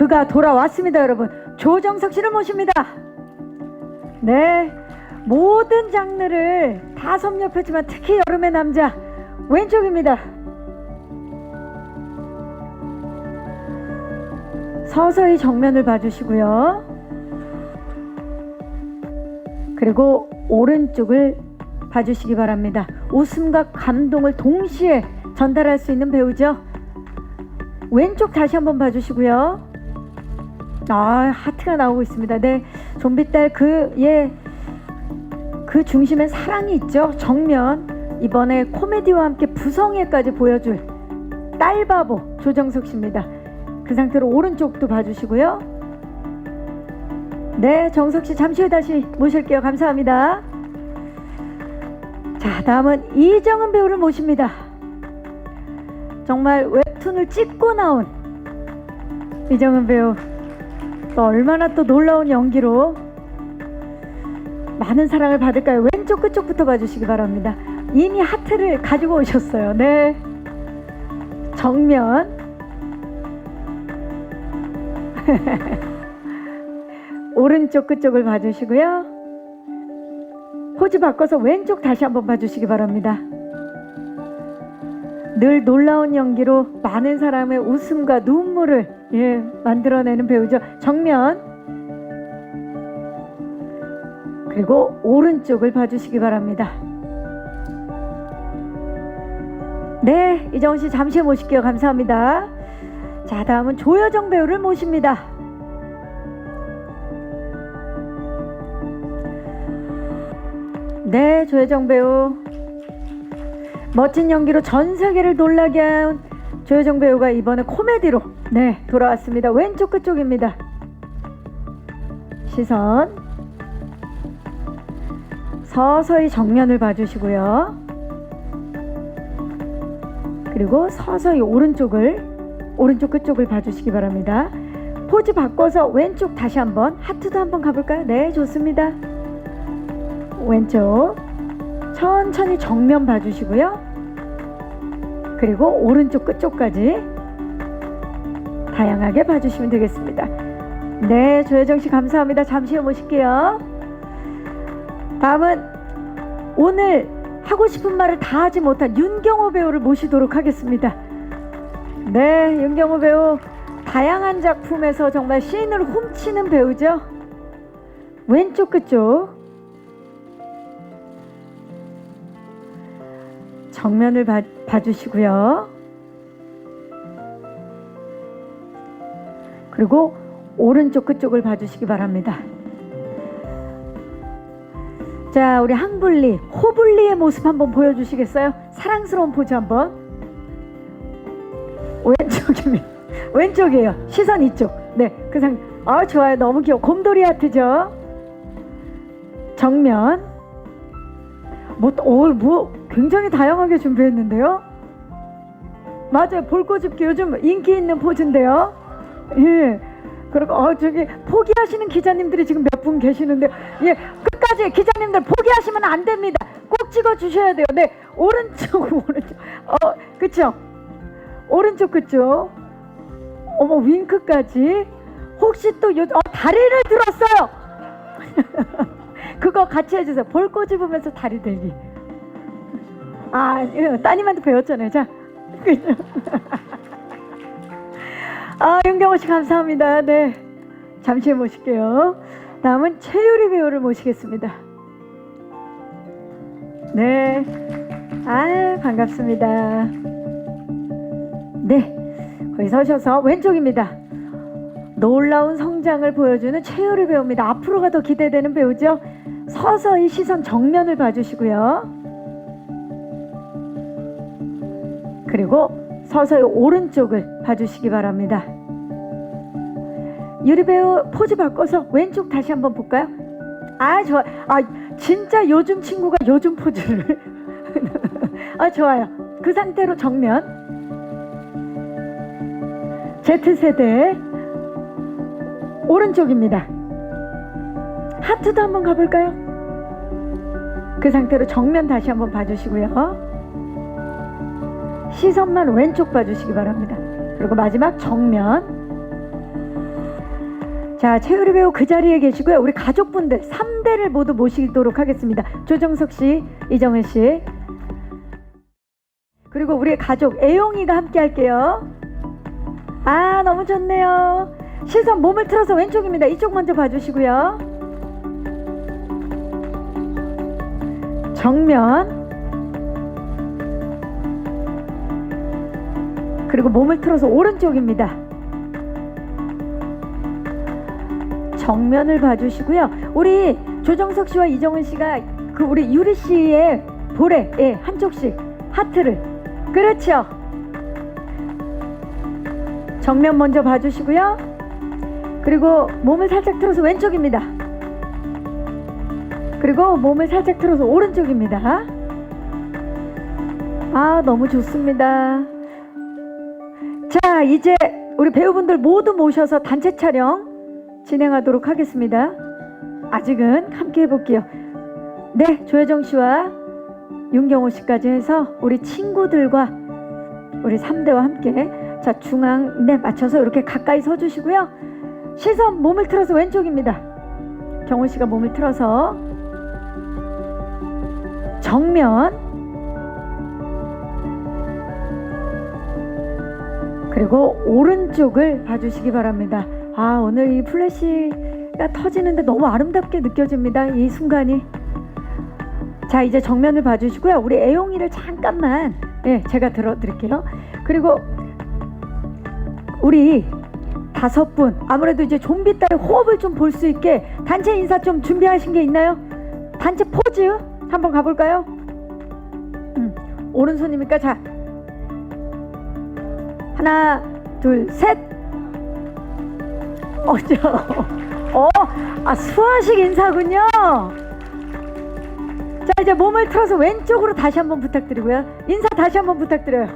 그가 돌아왔습니다, 여러분. 조정석 씨를 모십니다. 네. 모든 장르를 다 섭렵했지만 특히 여름의 남자 왼쪽입니다. 서서히 정면을 봐주시고요. 그리고 오른쪽을 봐주시기 바랍니다. 웃음과 감동을 동시에 전달할 수 있는 배우죠. 왼쪽 다시 한번 봐주시고요. 아 하트가 나오고 있습니다. 네, 좀비딸 그예 그 중심엔 사랑이 있죠. 정면 이번에 코미디와 함께 부성애까지 보여줄 딸바보 조정석 씨입니다. 그 상태로 오른쪽도 봐주시고요. 네, 정석 씨 잠시 후에 다시 모실게요. 감사합니다. 자, 다음은 이정은 배우를 모십니다. 정말 웹툰을 찍고 나온 이정은 배우. 또 얼마나 또 놀라운 연기로 많은 사랑을 받을까요? 왼쪽 끝쪽부터 봐주시기 바랍니다. 이미 하트를 가지고 오셨어요. 네. 정면. 오른쪽 끝쪽을 봐주시고요. 포즈 바꿔서 왼쪽 다시 한번 봐주시기 바랍니다. 늘 놀라운 연기로 많은 사람의 웃음과 눈물을 예, 만들어내는 배우죠. 정면. 그리고 오른쪽을 봐주시기 바랍니다. 네, 이정훈 씨 잠시 모실게요. 감사합니다. 자, 다음은 조여정 배우를 모십니다. 네, 조여정 배우. 멋진 연기로 전 세계를 놀라게 한 조여정 배우가 이번에 코미디로 네, 돌아왔습니다. 왼쪽 끝쪽입니다. 시선. 서서히 정면을 봐주시고요. 그리고 서서히 오른쪽을 오른쪽 끝쪽을 봐주시기 바랍니다. 포즈 바꿔서 왼쪽 다시 한번 하트도 한번 가볼까요? 네, 좋습니다. 왼쪽 천천히 정면 봐주시고요. 그리고 오른쪽 끝쪽까지 다양하게 봐주시면 되겠습니다. 네, 조혜정 씨 감사합니다. 잠시 후에 모실게요. 다음은 오늘 하고 싶은 말을 다 하지 못한 윤경호 배우를 모시도록 하겠습니다. 네, 윤경호 배우 다양한 작품에서 정말 시인을 훔치는 배우죠. 왼쪽 끝쪽 정면을 봐, 봐주시고요. 그리고 오른쪽 끝쪽을 봐주시기 바랍니다. 자, 우리 항불리, 호불리의 모습 한번 보여주시겠어요? 사랑스러운 포즈 한번. 왼쪽입니다. 왼쪽이에요. 시선 이쪽. 네, 그 상. 아, 좋아요. 너무 귀여워. 곰돌이 하트죠. 정면. 뭐, 또- 어, 뭐, 굉장히 다양하게 준비했는데요. 맞아요. 볼꼬집기 요즘 인기 있는 포즈인데요. 예. 그리고 어 저기 포기하시는 기자님들이 지금 몇 분 계시는데 예 끝까지 기자님들 포기하시면 안 됩니다. 꼭 찍어 주셔야 돼요. 네 오른쪽 오른쪽 어 그쵸 오른쪽 그쪽 어머 윙크까지 혹시 또 요, 어, 다리를 들었어요. 그거 같이 해주세요. 볼 꼬집으면서 다리 들기. 아 예, 따님한테 배웠잖아요. 자. 아, 윤경호 씨 감사합니다. 네. 잠시 후에 모실게요. 다음은 최유리 배우를 모시겠습니다. 네. 아, 반갑습니다. 네. 거기 서셔서 왼쪽입니다. 놀라운 성장을 보여주는 최유리 배우입니다. 앞으로가 더 기대되는 배우죠. 서서히 시선 정면을 봐주시고요. 그리고 서서히 오른쪽을 봐주시기 바랍니다. 유리 배우 포즈 바꿔서 왼쪽 다시 한번 볼까요? 아 좋아. 아 진짜 요즘 친구가 요즘 포즈를. 아 좋아요. 그 상태로 정면. Z 세대 오른쪽입니다. 하트도 한번 가볼까요? 그 상태로 정면 다시 한번 봐주시고요. 시선만 왼쪽 봐주시기 바랍니다. 그리고 마지막 정면 자, 최유리 배우 그 자리에 계시고요. 우리 가족분들 3대를 모두 모시도록 하겠습니다. 조정석 씨, 이정은 씨. 그리고 우리 가족 애용이가 함께 할게요. 아, 너무 좋네요. 시선 몸을 틀어서 왼쪽입니다. 이쪽 먼저 봐주시고요. 정면. 그리고 몸을 틀어서 오른쪽입니다. 정면을 봐주시고요. 우리 조정석 씨와 이정은 씨가 그 우리 유리 씨의 볼에 예, 한쪽씩 하트를 그렇죠. 정면 먼저 봐주시고요. 그리고 몸을 살짝 틀어서 왼쪽입니다. 그리고 몸을 살짝 틀어서 오른쪽입니다. 아, 너무 좋습니다. 자, 이제 우리 배우분들 모두 모셔서 단체 촬영 진행하도록 하겠습니다. 아직은 함께 해볼게요. 네, 조혜정 씨와 윤경호 씨까지 해서 우리 친구들과 우리 3대와 함께 자 중앙 네 맞춰서 이렇게 가까이 서 주시고요. 시선 몸을 틀어서 왼쪽입니다. 경호 씨가 몸을 틀어서 정면 그리고 오른쪽을 봐주시기 바랍니다. 아 오늘 이 플래시가 터지는데 너무 아름답게 느껴집니다. 이 순간이. 자 이제 정면을 봐주시고요. 우리 애용이를 잠깐만 예 제가 들어드릴게요. 그리고 우리 다섯 분 아무래도 이제 좀비 딸의 호흡을 좀 볼 수 있게 단체 인사 좀 준비하신 게 있나요? 단체 포즈 한번 가볼까요? 음, 오른손입니까? 자 하나 둘 셋 어, 저, 어, 아 수화식 인사군요. 자 이제 몸을 틀어서 왼쪽으로 다시 한번 부탁드리고요. 인사 다시 한번 부탁드려요.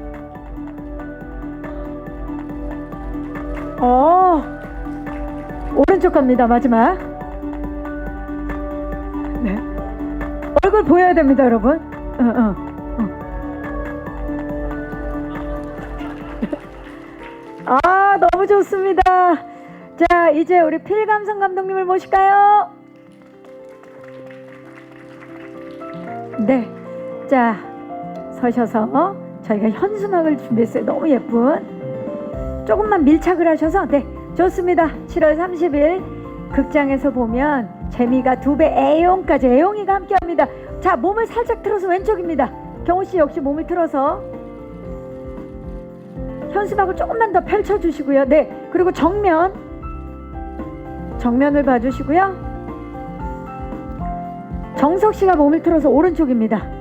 어 오른쪽 갑니다 마지막. 네 얼굴 보여야 됩니다 여러분. 어, 어, 어. 너무 좋습니다. 자 이제 우리 필감성 감독님을 모실까요? 네. 자, 서셔서 저희가 현수막을 준비했어요. 너무 예쁜. 조금만 밀착을 하셔서, 네. 좋습니다. 7월 30일 극장에서 보면 재미가 두 배, 애용까지, 애용이가 함께 합니다. 자, 몸을 살짝 틀어서 왼쪽입니다. 경호 씨 역시 몸을 틀어서 현수막을 조금만 더 펼쳐 주시고요. 네. 그리고 정면. 정면을 봐 주시고요. 정석 씨가 몸을 틀어서 오른쪽입니다.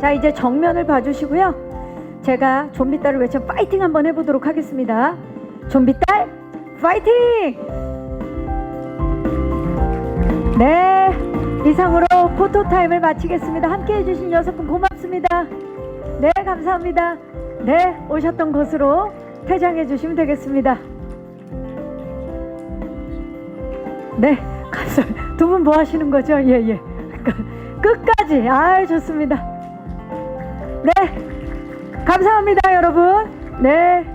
자, 이제 정면을 봐 주시고요. 제가 좀비딸을 외쳐 파이팅 한번 해 보도록 하겠습니다. 좀비딸, 파이팅! 네, 이상으로 포토타임을 마치겠습니다. 함께 해주신 여섯 분 고맙습니다. 네, 감사합니다. 네, 오셨던 곳으로 퇴장해 주시면 되겠습니다. 네, 감사합니다. 두 분 뭐 하시는 거죠? 예, 예. 끝까지. 아, 좋습니다. 네, 감사합니다, 여러분. 네.